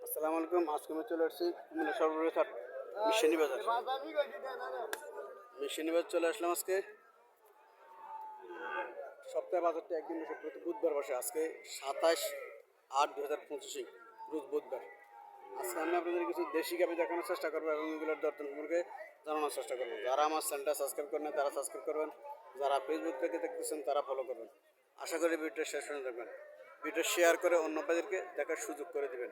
আসসালামু আলাইকুম আজকে চলে আসছি কুমিল্লা চলে আসলাম আজকে। সপ্তাহে বাজারটা একদিন বসে প্রতি বুধবার বসে, আজকে সাতাশ আট দু হাজার পঁচিশে, রোজ বুধবার। আজকে আমি আপনাদের কিছু দেশি গাভি দেখানোর চেষ্টা করব এবং এগুলোর দর্শন সম্পর্কে জানানোর চেষ্টা করব। যারা আমার চ্যানেলটা সাবস্ক্রাইব করেন তারা সাবস্ক্রাইব করবেন। যারা ফেসবুক থেকে দেখতেছেন, তারা ফলো করবেন। আশা করি ভিডিওটা শেষ পর্যন্ত দেখবেন। ভিডিও শেয়ার করে অন্য ভাইদেরকে দেখার সুযোগ করে দিবেন।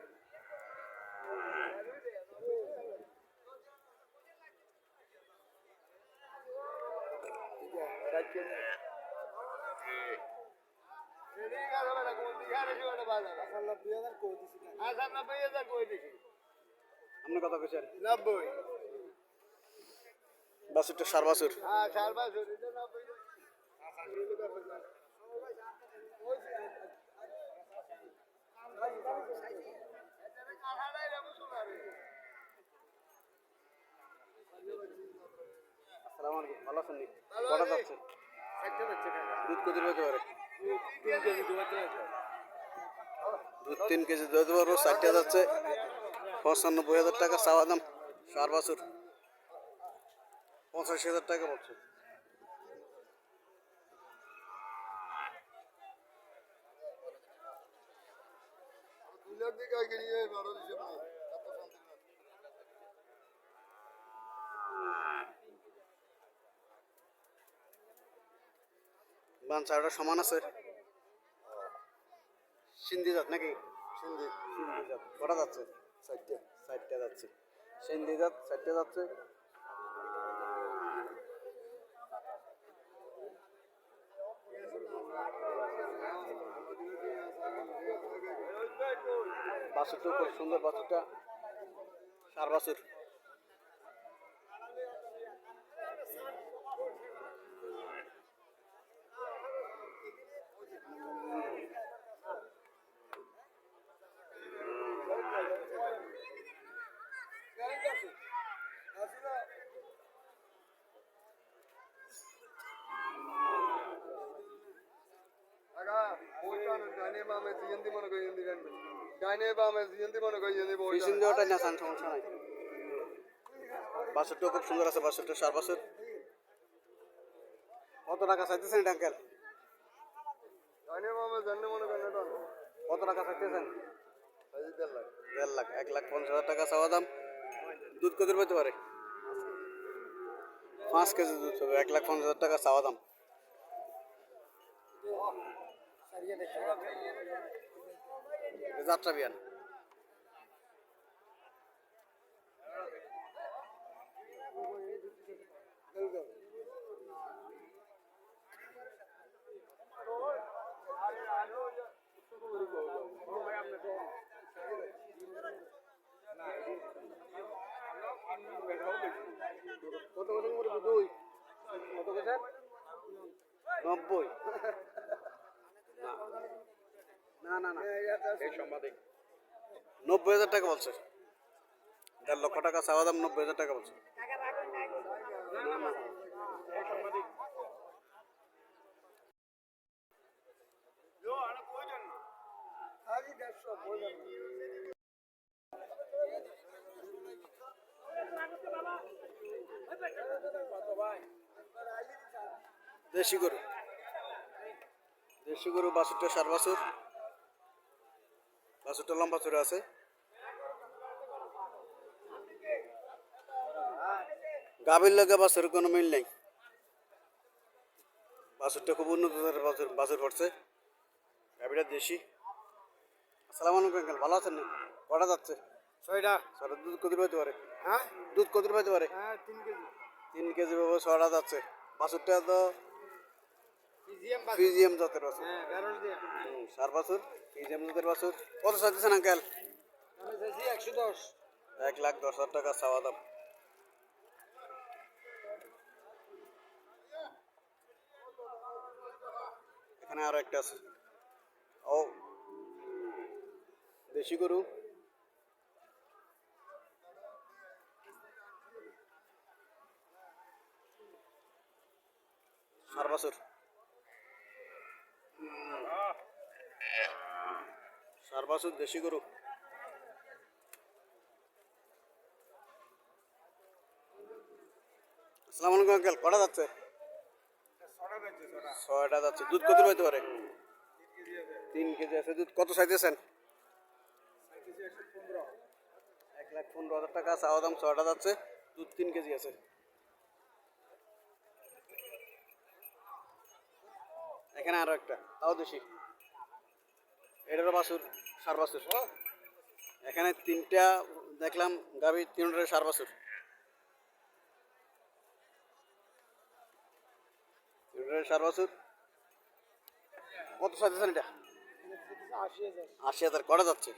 আপনি কথা কেছেন নব্বই। বাসুরটা সার বাসুর। হ্যাঁ চার বছর এটা নব্বই আসসালামু আলাইকুম ভালো আছেন নি কটা যাচ্ছে দুধ হতে পারে দুধ তিন কেজি দুধ পারব ষাটটা যাচ্ছে। পঁচানব্বই হাজার টাকা চাওয়া দাম চার বছর। পঁচাশি হাজার টাকা বলছে। দুলার বান চারটা সমান আছে। সিন্ধি জাত নাকি? সিন্ধি। সিন্ধি জাত। কটা যাচ্ছে? চারটে। ষাটটা যাচ্ছে। সিন্ধি জাত ষাটটা যাচ্ছে। বাছুরটা খুব সুন্দর বাছুরটা। সার বাছুর। ডাইনে বামে জিয়ন্তি মনে করি জিয়ন্তি বই ফিশিং দেওয়াটা না সান সমস্যা নাই বাছুরটা খুব সুন্দর আছে বাছুরটা সার বাছুর কত টাকা চাইতেছেন এটা আঙ্কেল ডাইনে বামে জানলে মনে করেন এটা কত টাকা চাইতেছেন এই দেড় লাখ দেড় লাখ এক লাখ পঞ্চাশ হাজার টাকা চাওয়া দাম দুধ কত পেতে পারে পাঁচ কেজি দুধ হবে এক লাখ পঞ্চাশ হাজার টাকা চাওয়া দাম zaczepiony. নব্বই হাজার টাকা বলছে। দেড় লক্ষ টাকা, চাওয়া দাম নব্বই হাজার টাকা বলছে। দেশি গরু। দেশি গরু বাছুরটা সার বাছুর। বাছুরটা লম্বা চূড়া আছে। গাভীর লগে বাসের কোনো মিল নেই। বাছুরটা খুব উন্নত বাছুর বাছুর পড়ছে গাভীটা দেশি। আসসালামু আলাইকুম আঙ্কেল ভালো আছেন না? কটা যাচ্ছে? ছয়টা। ছটা দুধ কত পাইতে পারে? হ্যাঁ? দুধ কত পাইতে পারে? হ্যাঁ তিন কেজি। তিন কেজি ছটা যাচ্ছে। বাছুরটা তো পিজিএম জাতের বাছুর। হ্যাঁ সার বাছুর ফিজিএম জাতের বাছুর। কত চাইতেছেন আঙ্কেল? এক লাখ দশ হাজার টাকা চাওয়া দাম। এখানে আরও একটা আছে। ও। দেশি গরু। সার বাছুর। সার সার বাছুর, দেশি গরু। আসসালামু আলাইকুম, আঙ্কেল। কটা যাচ্ছে? ছয়টা যাচ্ছে। দুধ কত হইতে পারে? তিন কেজি আছে দুধ। কত চাইতেছেন? এক লাখ পনেরো হাজার টাকা চাওয়া দাম ছয়টা যাচ্ছে। দুধ তিন কেজি আছে। এখানে আরও একটা। তাও দেশি। এটারও বাছুর, সার বাছুর। এখানে তিনটা দেখলাম গাভি তিনটার সার বাছুর। সার বাছুর। কত চাইতেছেন এটা? আশি হাজার। কটা যাচ্ছে?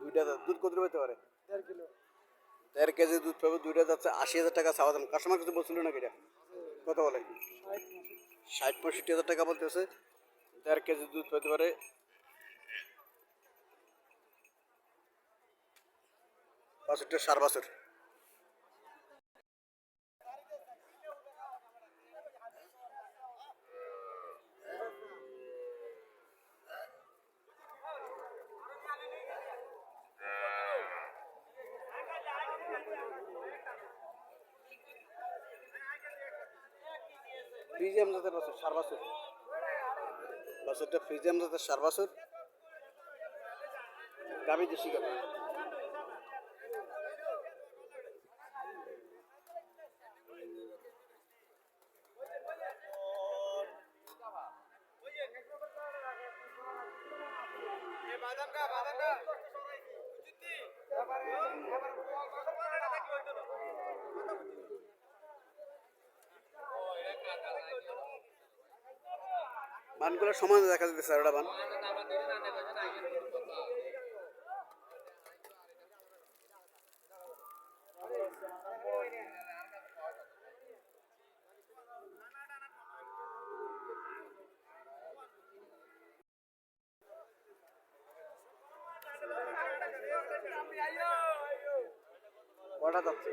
দুইটা। দুধ কত পেতে পারে? দেড় কেজি দুধ পাবে, দুইটা যাচ্ছে। আশি হাজার টাকা চাওয়া কাস্টমার কিছু বলছিল নাকি এটা? কত বলে। ষাট পঁয়ষট্টি হাজার টাকা বলতেছে দেড় কেজি দুধ পেতে পারে। বাছুরটা সার বাছুর। ফ্রিজিয়াম জাতের বাছুর সার বাছুর? বাছুরটা ফ্রিজিয়াম জাতের সার বাছুর। গাবি দেশি গাবি বানগুলো সমান দেখা যাচ্ছে স্যার ওটা বান। কটা যাচ্ছে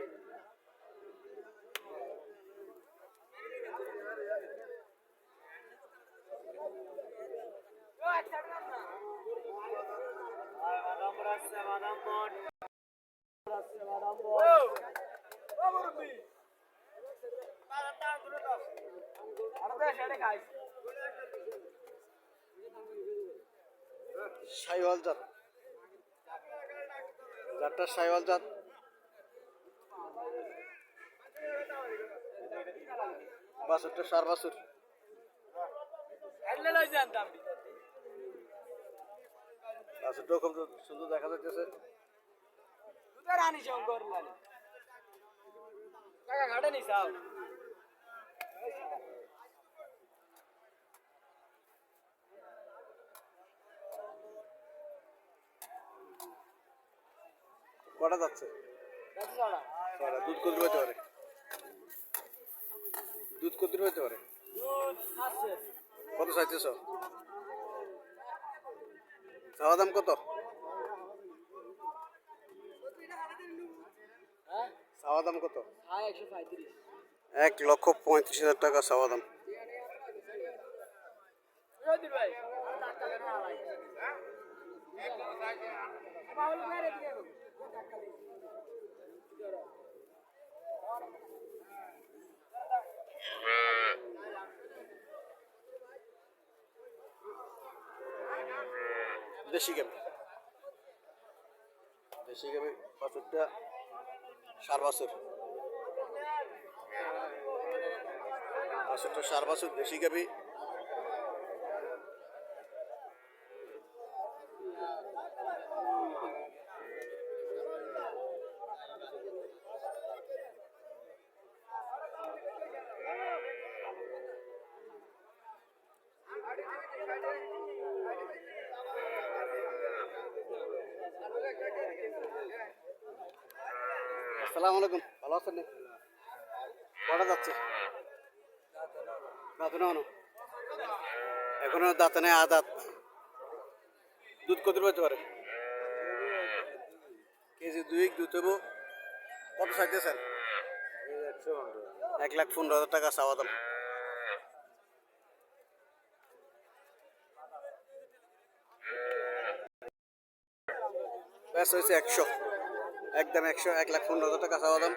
সাইওয়াল জাত। জাতটা সাইওয়াল জাত। বাছুরটা সার খুব সুন্দর দেখা যাচ্ছে রানী শঙ্কর লালি। ঘাটে নি সাও কটা যাচ্ছে? দুধ কত হতে পারে? দুধ কত হতে পারে? কত চাইতেছ? চাওয়া দাম কত? হ্যাঁ? চাওয়া দাম কত? হ্যাঁ এক লক্ষ পঁয়ত্রিশ হাজার টাকা চাওয়া দাম। রোদির দেশি গাবি দেশি গাবি বাছুরটা সার বাছুর। বাছুরটা সার বাছুর দেশি গাবি আসসালামু আলাইকুম। ভালো আছেন? কটা যাচ্ছে? দাঁতে না এখনও দাঁতে নেই আদাত দুধ কত পেতে পারে? কেজি দুই দুধ হব কত চাইতেছেন? এক লাখ পনেরো হাজার টাকা চাওয়া দাম। ব্যাস হয়েছে একশো। একদম একশো এক লাখ পনেরো হাজার টাকা চাওয়া দাম।